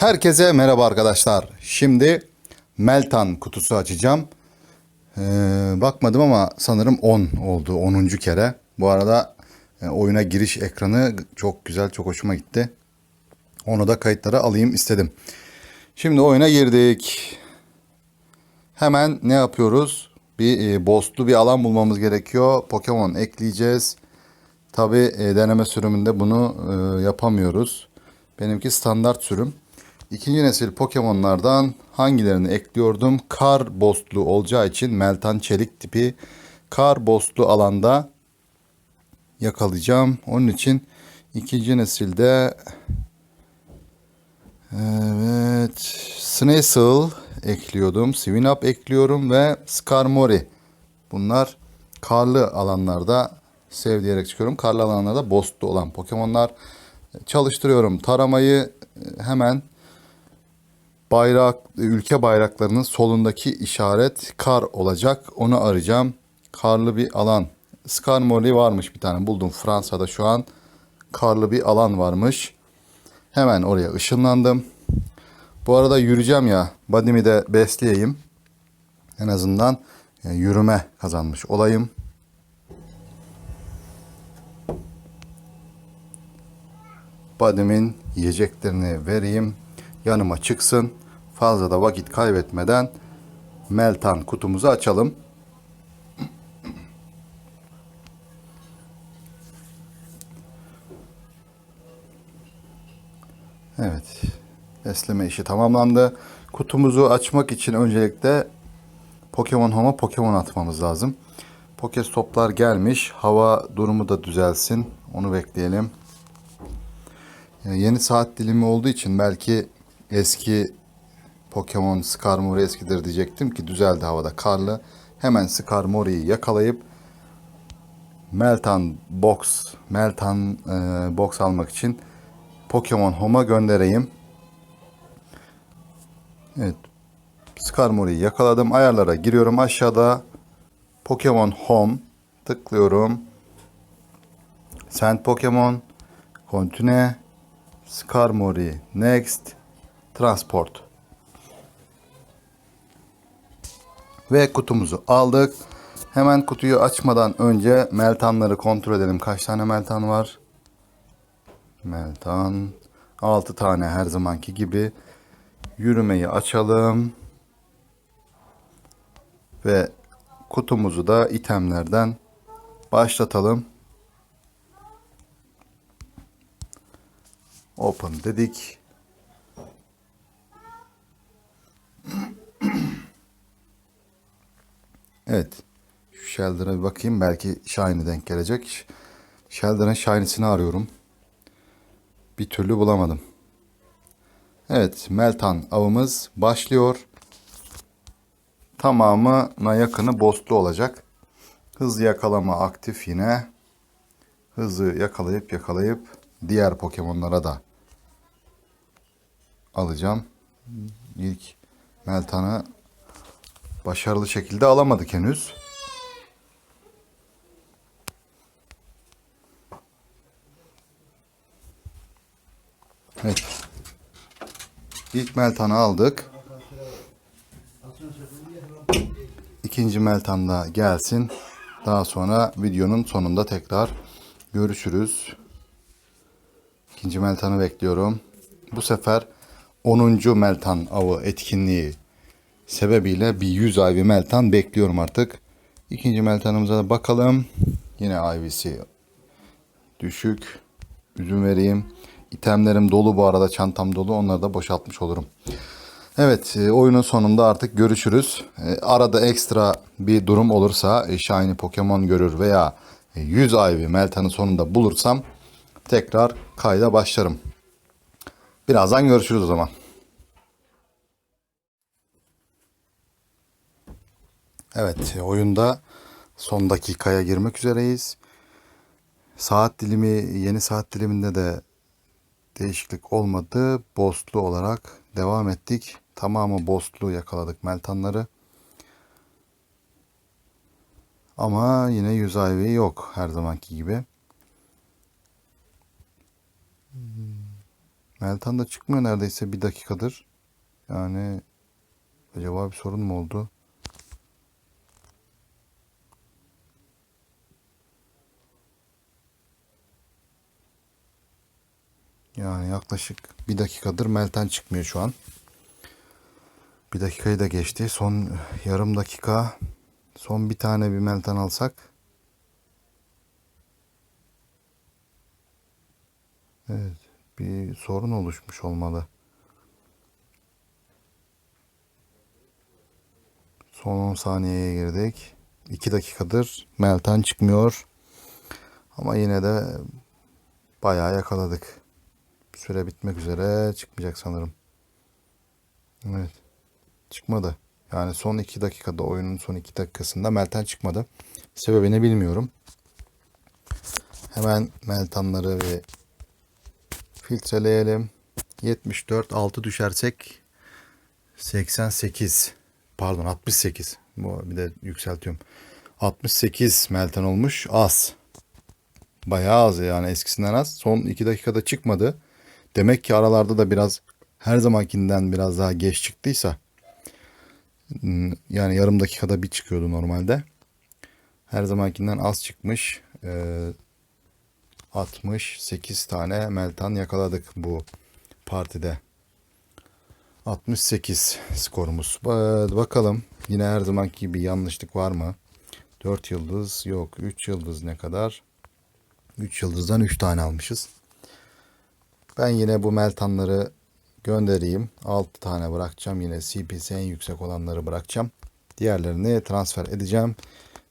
Herkese merhaba arkadaşlar. Şimdi Meltan kutusu açacağım. Ee, bakmadım ama sanırım 10 oldu. 10. kere. Bu arada e, oyuna giriş ekranı çok güzel, çok hoşuma gitti. Onu da kayıtlara alayım istedim. Şimdi oyuna girdik. Hemen ne yapıyoruz? Bir e, boss'lu bir alan bulmamız gerekiyor. Pokemon ekleyeceğiz. Tabi deneme sürümünde bunu e, yapamıyoruz. Benimki standart sürüm. İkinci nesil Pokemon'lardan hangilerini ekliyordum? Kar boss'lu olacağı için Meltan Çelik tipi kar boss'lu alanda yakalayacağım. Onun için ikinci nesilde evet Sneasel ekliyordum. Swinub ekliyorum ve Skarmory. Bunlar karlı alanlarda sev diyerek çıkıyorum. Karlı alanlarda boss'lu olan Pokemon'lar. Çalıştırıyorum taramayı hemen bayrak ülke bayraklarının solundaki işaret kar olacak. Onu arayacağım. Karlı bir alan. Skarmory varmış bir tane buldum Fransa'da şu an. Karlı bir alan varmış. Hemen oraya ışınlandım. Bu arada yürüyeceğim ya. Body'mi de besleyeyim. En azından yani yürüme kazanmış olayım. Body'min yiyeceklerini vereyim. Yanıma çıksın. Fazla da vakit kaybetmeden Meltan kutumuzu açalım. Evet. Besleme işi tamamlandı. Kutumuzu açmak için öncelikle Pokemon Home'a Pokemon atmamız lazım. Pokestoplar gelmiş. Hava durumu da düzelsin. Onu bekleyelim. Yani yeni saat dilimi olduğu için belki eski Pokemon Skarmory eskidir diyecektim ki düzeldi havada karlı. Hemen Skarmory'yi yakalayıp Meltan Box, Meltan e, Box almak için Pokemon Home'a göndereyim. Evet. Skarmory'yi yakaladım. Ayarlara giriyorum aşağıda. Pokemon Home tıklıyorum. Send Pokemon Continue Skarmory Next Transport Ve kutumuzu aldık. Hemen kutuyu açmadan önce meltanları kontrol edelim. Kaç tane meltan var? Meltan 6 tane her zamanki gibi. Yürümeyi açalım. Ve kutumuzu da itemlerden başlatalım. Open dedik. Evet. Şu Shelder'a bir bakayım. Belki Shiny denk gelecek. Shelder'ın Shiny'sini arıyorum. Bir türlü bulamadım. Evet. Meltan avımız başlıyor. Tamamına yakını bosslu olacak. Hızlı yakalama aktif yine. Hızı yakalayıp yakalayıp diğer Pokemon'lara da alacağım. İlk Meltan'ı başarılı şekilde alamadık henüz. Evet. İlk Meltan'ı aldık. İkinci Meltan da gelsin. Daha sonra videonun sonunda tekrar görüşürüz. İkinci Meltan'ı bekliyorum. Bu sefer 10. Meltan avı etkinliği sebebiyle bir 100 IV Meltan bekliyorum artık. İkinci Meltan'ımıza da bakalım. Yine IV'si düşük. Üzüm vereyim. İtemlerim dolu bu arada çantam dolu. Onları da boşaltmış olurum. Evet e, oyunun sonunda artık görüşürüz. E, arada ekstra bir durum olursa e, Shiny Pokemon görür veya 100 IV Meltan'ı sonunda bulursam tekrar kayda başlarım. Birazdan görüşürüz o zaman. Evet oyunda son dakikaya girmek üzereyiz. Saat dilimi yeni saat diliminde de değişiklik olmadı. Boss'lu olarak devam ettik. Tamamı boss'lu yakaladık meltanları. Ama yine yüz IV yok her zamanki gibi. Meltan da çıkmıyor neredeyse bir dakikadır. Yani acaba bir sorun mu oldu? Yani yaklaşık bir dakikadır Meltan çıkmıyor şu an. Bir dakikayı da geçti. Son yarım dakika. Son bir tane bir Meltan alsak. Evet. Bir sorun oluşmuş olmalı. Son 10 saniyeye girdik. 2 dakikadır Meltan çıkmıyor. Ama yine de bayağı yakaladık. Süre bitmek üzere çıkmayacak sanırım. Evet. Çıkmadı. Yani son 2 dakikada oyunun son 2 dakikasında Meltan çıkmadı. Sebebini bilmiyorum. Hemen Meltanları bir filtreleyelim. 74 6 düşersek 88 pardon 68 bu bir de yükseltiyorum. 68 Meltan olmuş az. Bayağı az yani eskisinden az. Son 2 dakikada çıkmadı. Demek ki aralarda da biraz her zamankinden biraz daha geç çıktıysa hmm, yani yarım dakikada bir çıkıyordu normalde. Her zamankinden az çıkmış. Ee, 68 tane meltan yakaladık bu partide. 68 skorumuz. Ba- Bakalım yine her zamanki gibi yanlışlık var mı? 4 yıldız yok. 3 yıldız ne kadar? 3 yıldızdan 3 tane almışız. Ben yine bu meltanları göndereyim. 6 tane bırakacağım. Yine CP'si en yüksek olanları bırakacağım. Diğerlerini transfer edeceğim.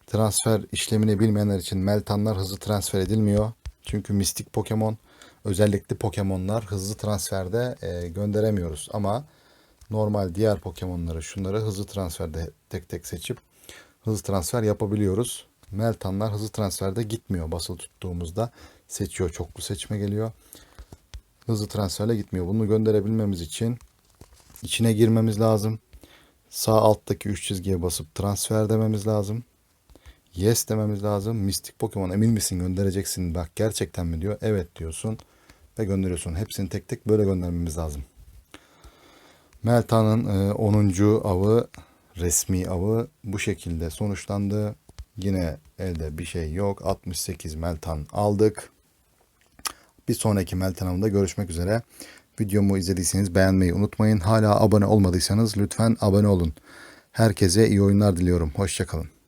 Transfer işlemini bilmeyenler için meltanlar hızlı transfer edilmiyor. Çünkü mistik Pokemon özellikle Pokemon'lar hızlı transferde e, gönderemiyoruz. Ama normal diğer Pokemon'ları şunları hızlı transferde tek tek seçip hızlı transfer yapabiliyoruz. Meltanlar hızlı transferde gitmiyor basılı tuttuğumuzda. Seçiyor çoklu seçme geliyor. Hızlı transferle gitmiyor. Bunu gönderebilmemiz için içine girmemiz lazım. Sağ alttaki 3 çizgiye basıp transfer dememiz lazım. Yes dememiz lazım. Mistik Pokemon emin misin göndereceksin bak gerçekten mi diyor. Evet diyorsun ve gönderiyorsun. Hepsini tek tek böyle göndermemiz lazım. Melta'nın e, 10. avı resmi avı bu şekilde sonuçlandı. Yine elde bir şey yok. 68 Meltan aldık. Bir sonraki Meltan avında görüşmek üzere. Videomu izlediyseniz beğenmeyi unutmayın. Hala abone olmadıysanız lütfen abone olun. Herkese iyi oyunlar diliyorum. Hoşçakalın.